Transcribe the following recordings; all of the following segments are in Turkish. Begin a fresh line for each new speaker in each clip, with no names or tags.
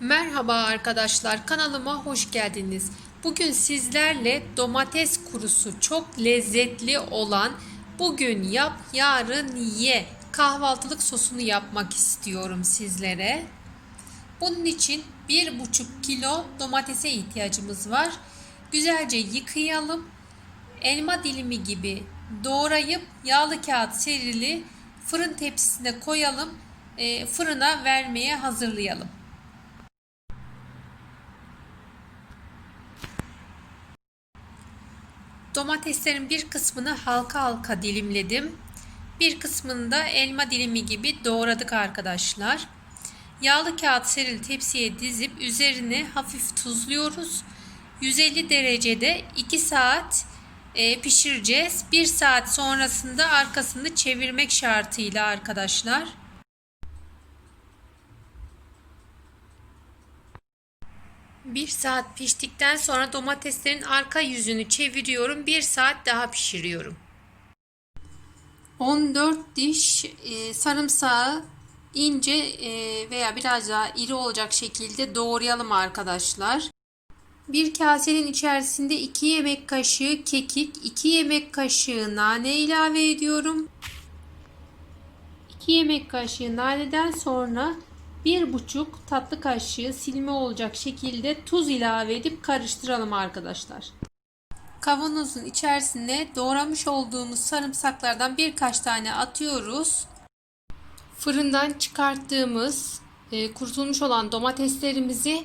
Merhaba arkadaşlar kanalıma hoş geldiniz. Bugün sizlerle domates kurusu çok lezzetli olan bugün yap yarın ye kahvaltılık sosunu yapmak istiyorum sizlere. Bunun için 1,5 kilo domatese ihtiyacımız var. Güzelce yıkayalım. Elma dilimi gibi doğrayıp yağlı kağıt serili fırın tepsisine koyalım. E, fırına vermeye hazırlayalım. Domateslerin bir kısmını halka halka dilimledim. Bir kısmını da elma dilimi gibi doğradık arkadaşlar. Yağlı kağıt serili tepsiye dizip üzerine hafif tuzluyoruz. 150 derecede 2 saat e, pişireceğiz. 1 saat sonrasında arkasını çevirmek şartıyla arkadaşlar. Bir saat piştikten sonra domateslerin arka yüzünü çeviriyorum. Bir saat daha pişiriyorum. 14 diş e, sarımsağı ince e, veya biraz daha iri olacak şekilde doğrayalım arkadaşlar. Bir kasenin içerisinde 2 yemek kaşığı kekik, 2 yemek kaşığı nane ilave ediyorum. 2 yemek kaşığı naneden sonra 1,5 tatlı kaşığı silme olacak şekilde tuz ilave edip karıştıralım arkadaşlar. Kavanozun içerisine doğramış olduğumuz sarımsaklardan birkaç tane atıyoruz. Fırından çıkarttığımız e, kurutulmuş olan domateslerimizi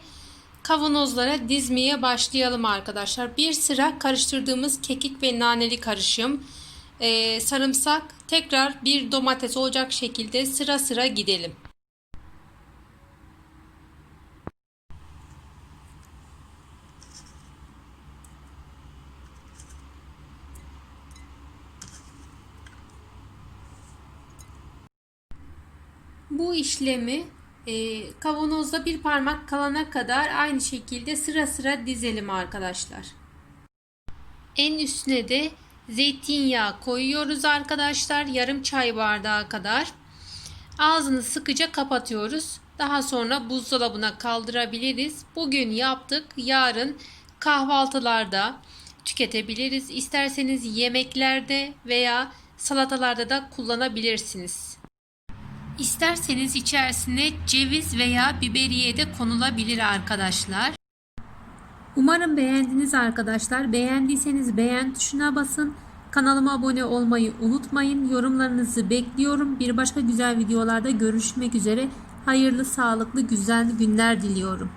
kavanozlara dizmeye başlayalım arkadaşlar. Bir sıra karıştırdığımız kekik ve naneli karışım, e, sarımsak, tekrar bir domates olacak şekilde sıra sıra gidelim. Bu işlemi e, kavanozda bir parmak kalana kadar aynı şekilde sıra sıra dizelim arkadaşlar. En üstüne de zeytinyağı koyuyoruz arkadaşlar. Yarım çay bardağı kadar. Ağzını sıkıca kapatıyoruz. Daha sonra buzdolabına kaldırabiliriz. Bugün yaptık. Yarın kahvaltılarda tüketebiliriz. İsterseniz yemeklerde veya salatalarda da kullanabilirsiniz. İsterseniz içerisine ceviz veya biberiye de konulabilir arkadaşlar. Umarım beğendiniz arkadaşlar. Beğendiyseniz beğen tuşuna basın. Kanalıma abone olmayı unutmayın. Yorumlarınızı bekliyorum. Bir başka güzel videolarda görüşmek üzere. Hayırlı, sağlıklı, güzel günler diliyorum.